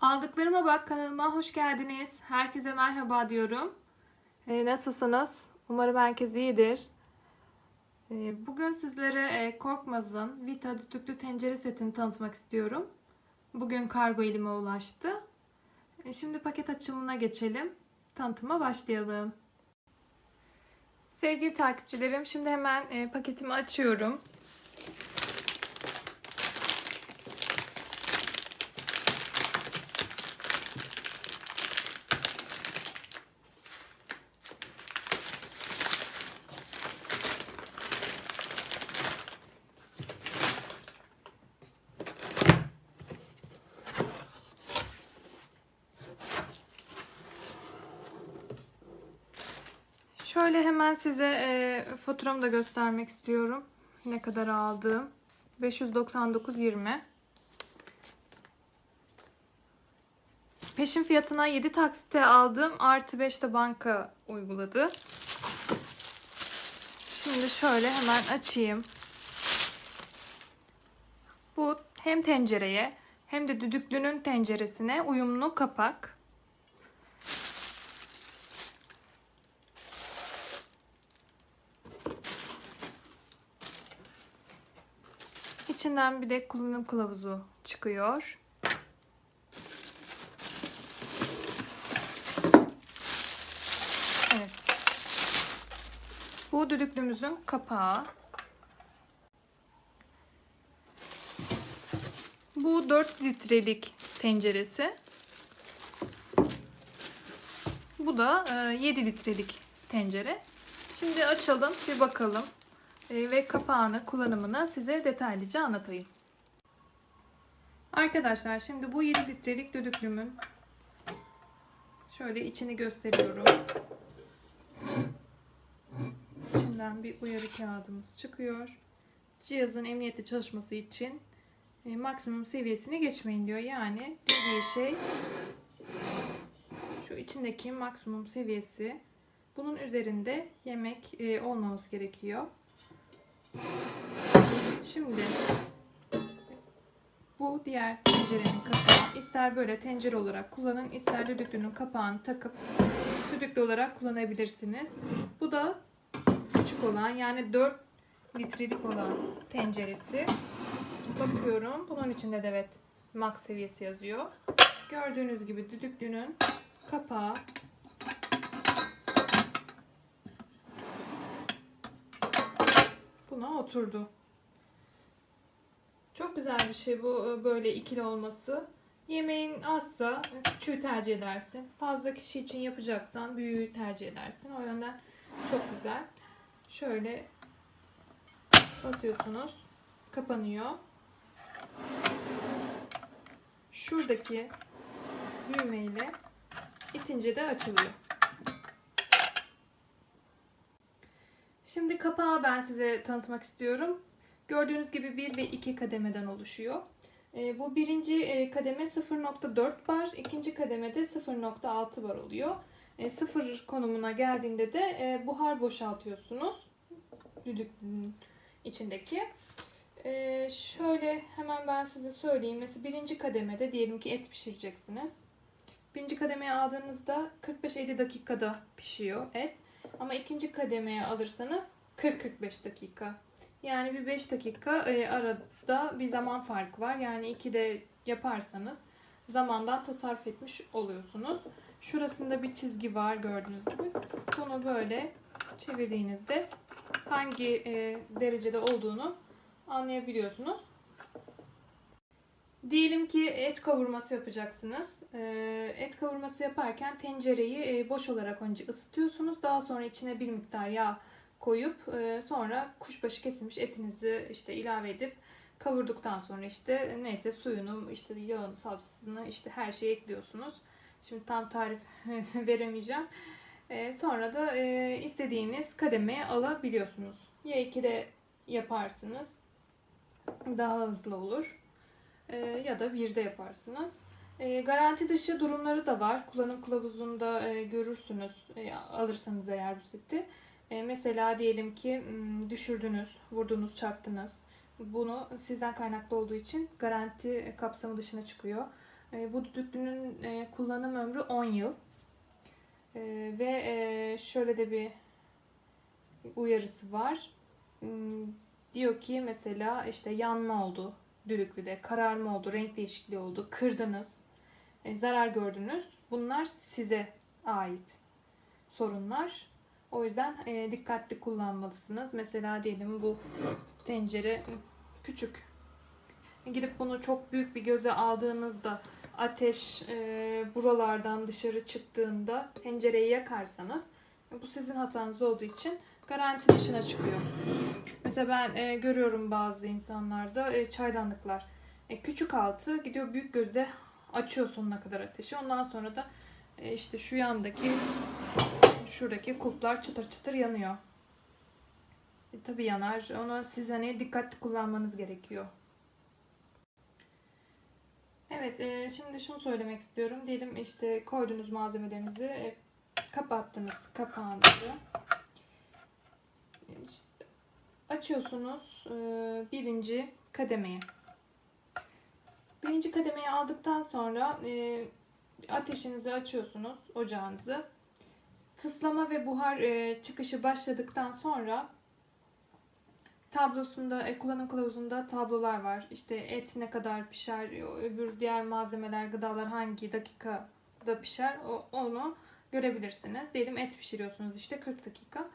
Aldıklarıma bak kanalıma hoş geldiniz. Herkese merhaba diyorum. Ee, nasılsınız? Umarım herkes iyidir. Ee, bugün sizlere e, Korkmaz'ın Vita düdüklü tencere setini tanıtmak istiyorum. Bugün kargo elime ulaştı. E, şimdi paket açılımına geçelim. Tanıtıma başlayalım. Sevgili takipçilerim şimdi hemen e, paketimi açıyorum. Şöyle hemen size e, faturamı da göstermek istiyorum. Ne kadar aldığım. 599.20. Peşin fiyatına 7 taksite aldım. Artı 5 de banka uyguladı. Şimdi şöyle hemen açayım. Bu hem tencereye hem de düdüklünün tenceresine uyumlu kapak. İçinden bir de kullanım kılavuzu çıkıyor. Evet. Bu düdüklümüzün kapağı. Bu 4 litrelik tenceresi. Bu da 7 litrelik tencere. Şimdi açalım bir bakalım e, ve kapağını kullanımını size detaylıca anlatayım. Arkadaşlar şimdi bu 7 litrelik düdüklümün şöyle içini gösteriyorum. İçinden bir uyarı kağıdımız çıkıyor. Cihazın emniyetli çalışması için e, maksimum seviyesine geçmeyin diyor. Yani dediği şey şu içindeki maksimum seviyesi bunun üzerinde yemek e, olmaması gerekiyor. Şimdi bu diğer tencerenin kapağı ister böyle tencere olarak kullanın ister düdüklünün kapağını takıp düdüklü olarak kullanabilirsiniz. Bu da küçük olan yani 4 litrelik olan tenceresi. Bakıyorum bunun içinde de evet max seviyesi yazıyor. Gördüğünüz gibi düdüklünün kapağı buna oturdu. Çok güzel bir şey bu e, böyle ikili olması. Yemeğin azsa küçüğü tercih edersin. Fazla kişi için yapacaksan büyüğü tercih edersin. O yönden çok güzel. Şöyle basıyorsunuz. Kapanıyor. Şuradaki düğmeyle itince de açılıyor. Kapağı ben size tanıtmak istiyorum. Gördüğünüz gibi 1 ve 2 kademeden oluşuyor. E, bu birinci e, kademe 0.4 bar, ikinci kademede 0.6 bar oluyor. E, sıfır konumuna geldiğinde de buhar boşaltıyorsunuz düdüklünün içindeki. Şöyle hemen ben size söyleyeyim. Mesela birinci kademede diyelim ki et pişireceksiniz. Birinci kademeye aldığınızda 45-50 dakikada pişiyor et. Ama ikinci kademeye alırsanız 40-45 dakika. Yani bir 5 dakika e, arada bir zaman farkı var. Yani 2'de yaparsanız zamandan tasarruf etmiş oluyorsunuz. Şurasında bir çizgi var gördüğünüz gibi. Bunu böyle çevirdiğinizde hangi e, derecede olduğunu anlayabiliyorsunuz. Diyelim ki et kavurması yapacaksınız. E, et kavurması yaparken tencereyi boş olarak önce ısıtıyorsunuz. Daha sonra içine bir miktar yağ koyup e, sonra kuşbaşı kesilmiş etinizi işte ilave edip kavurduktan sonra işte neyse suyunu işte yağını salçasını işte her şeyi ekliyorsunuz. Şimdi tam tarif veremeyeceğim. E, sonra da e, istediğiniz kademeye alabiliyorsunuz. Ya 2'de yaparsınız daha hızlı olur ya da 1'de yaparsınız. garanti dışı durumları da var. Kullanım kılavuzunda görürsünüz alırsanız eğer bu seti. E, mesela diyelim ki düşürdünüz, vurdunuz, çarptınız. Bunu sizden kaynaklı olduğu için garanti kapsamı dışına çıkıyor. E, bu düdüklünün e, kullanım ömrü 10 yıl. Ve şöyle de bir uyarısı var. Diyor ki mesela işte yanma oldu düdüklüde, kararma oldu, renk değişikliği oldu, kırdınız, zarar gördünüz. Bunlar size ait sorunlar. O yüzden e, dikkatli kullanmalısınız. Mesela diyelim bu tencere küçük. Gidip bunu çok büyük bir göze aldığınızda ateş e, buralardan dışarı çıktığında tencereyi yakarsanız bu sizin hatanız olduğu için garanti dışına çıkıyor. Mesela ben e, görüyorum bazı insanlarda e, çaydanlıklar e, küçük altı gidiyor büyük gözde açıyor sonuna kadar ateşi. Ondan sonra da e, işte şu yandaki şuradaki kulplar çıtır çıtır yanıyor. E, tabii yanar. Ona siz hani dikkatli kullanmanız gerekiyor. Evet, e, şimdi şunu söylemek istiyorum. Diyelim işte koyduğunuz malzemelerinizi e, kapattınız kapağınızı. İşte açıyorsunuz e, birinci kademeyi. Birinci kademeyi aldıktan sonra e, ateşinizi açıyorsunuz, ocağınızı. Tıslama ve buhar e, çıkışı başladıktan sonra tablosunda, e, kullanım kılavuzunda tablolar var. İşte et ne kadar pişer, öbür diğer malzemeler, gıdalar hangi dakikada pişer o, onu görebilirsiniz. Diyelim et pişiriyorsunuz işte 40 dakika.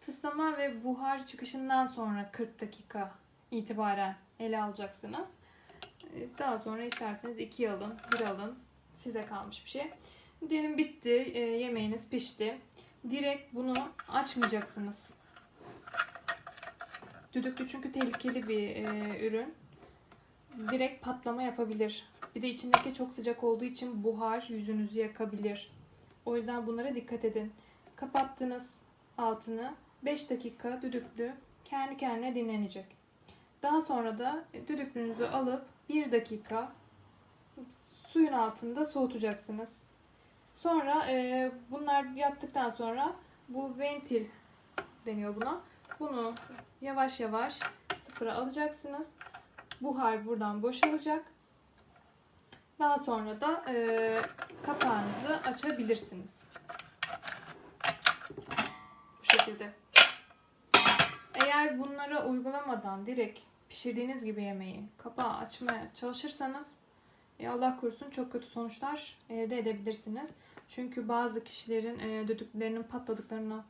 Tıslama ve buhar çıkışından sonra 40 dakika itibaren ele alacaksınız. E, Daha sonra isterseniz 2 alın, 1 alın. Size kalmış bir şey. Diyelim bitti, e, yemeğiniz pişti. Direkt bunu açmayacaksınız. Düdüklü çünkü tehlikeli bir e, ürün. Direkt patlama yapabilir. Bir de içindeki çok sıcak olduğu için buhar yüzünüzü yakabilir. O yüzden bunlara dikkat edin. Kapattınız altını. 5 dakika düdüklü kendi kendine dinlenecek. Daha sonra da düdüklünüzü alıp 1 dakika suyun altında soğutacaksınız. Sonra e, bunlar yaptıktan sonra bu ventil deniyor buna. Bunu yavaş yavaş sıfıra alacaksınız. Buhar buradan boşalacak. Daha sonra da e, kapağınızı açabilirsiniz. Bu şekilde. Eğer bunlara uygulamadan direkt pişirdiğiniz gibi yemeği kapağı açmaya çalışırsanız e, Allah korusun çok kötü sonuçlar elde edebilirsiniz. Çünkü bazı kişilerin e, düdüklerinin patladıklarını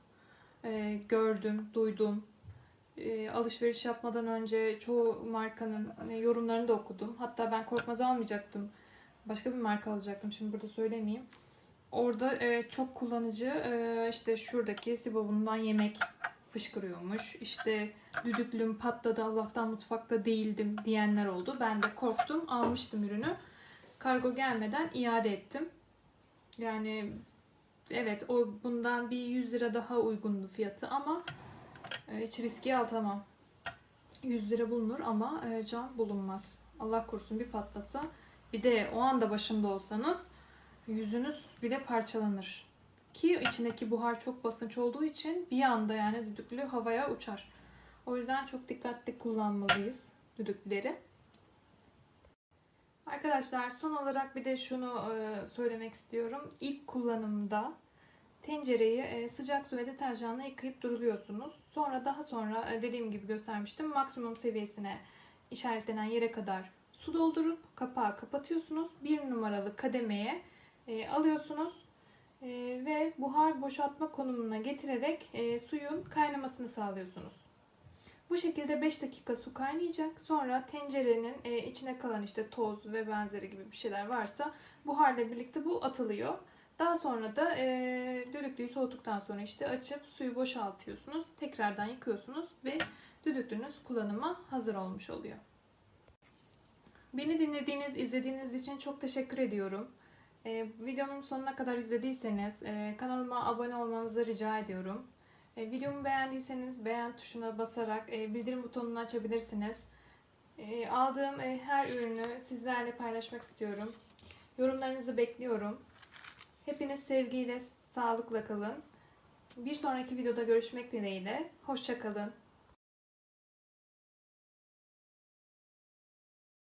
e, gördüm, duydum. E, alışveriş yapmadan önce çoğu markanın e, yorumlarını da okudum. Hatta ben korkmaz almayacaktım. Başka bir marka alacaktım. Şimdi burada söylemeyeyim. Orada e, çok kullanıcı e, işte şuradaki sibobundan yemek fışkırıyormuş. İşte düdüklüm patladı Allah'tan mutfakta değildim diyenler oldu. Ben de korktum almıştım ürünü. Kargo gelmeden iade ettim. Yani evet o bundan bir 100 lira daha uygundu fiyatı ama e, hiç riski altamam. 100 lira bulunur ama e, can bulunmaz. Allah korusun bir patlasa bir de o anda başında olsanız yüzünüz bile parçalanır. Ki içindeki buhar çok basınç olduğu için bir anda yani düdüklü havaya uçar. O yüzden çok dikkatli kullanmalıyız düdükleri. Arkadaşlar son olarak bir de şunu e, söylemek istiyorum. İlk kullanımda tencereyi e, sıcak su ve deterjanla yıkayıp duruluyorsunuz. Sonra daha sonra e, dediğim gibi göstermiştim maksimum seviyesine işaretlenen yere kadar su doldurup kapağı kapatıyorsunuz. Bir numaralı kademeye alıyorsunuz ve buhar boşaltma konumuna getirerek suyun kaynamasını sağlıyorsunuz. Bu şekilde 5 dakika su kaynayacak. Sonra tencerenin e, içine kalan işte toz ve benzeri gibi bir şeyler varsa buharla birlikte bu atılıyor. Daha sonra da e, düdüklüyü soğuttuktan sonra işte açıp suyu boşaltıyorsunuz. Tekrardan yıkıyorsunuz ve düdüklünüz kullanıma hazır olmuş oluyor. Beni dinlediğiniz, izlediğiniz için çok teşekkür ediyorum. E, videomun sonuna kadar izlediyseniz e, kanalıma abone olmanızı rica ediyorum. E, videomu beğendiyseniz beğen tuşuna basarak e, bildirim butonunu açabilirsiniz. E, aldığım her ürünü sizlerle paylaşmak istiyorum. Yorumlarınızı bekliyorum. Hepiniz sevgiyle, sağlıkla kalın. Bir sonraki videoda görüşmek dileğiyle. Hoşçakalın.